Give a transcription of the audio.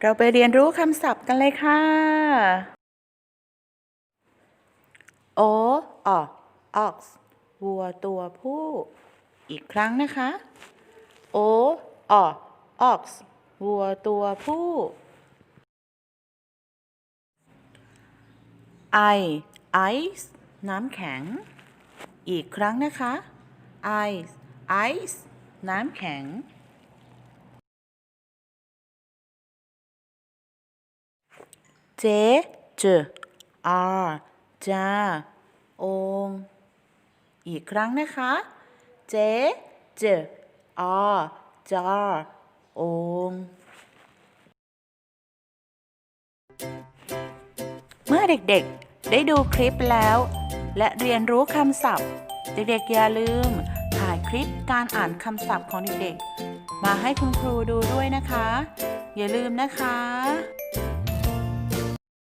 เราไปเรียนรู้คำศัพท์กันเลยค่ะ โอออ ox วัวตัวผู้ อีกครั้งนะคะ โอออ ox วัวตัวผู้ I ice น้ำแข็ง อีกครั้งนะคะ ice ice น้ำแข็ง เจจอาจาองอีกครั้งนะคะ เจจอาจาองเมื่อเด็กๆ ได้ดูคลิปแล้ว และเรียนรู้คำศัพท์ เด็กๆอย่าลืม ถ่ายคลิปการอ่านคำศัพท์ของเด็กๆ มาให้คุณครูดูด้วยนะคะ อย่าลืมนะคะ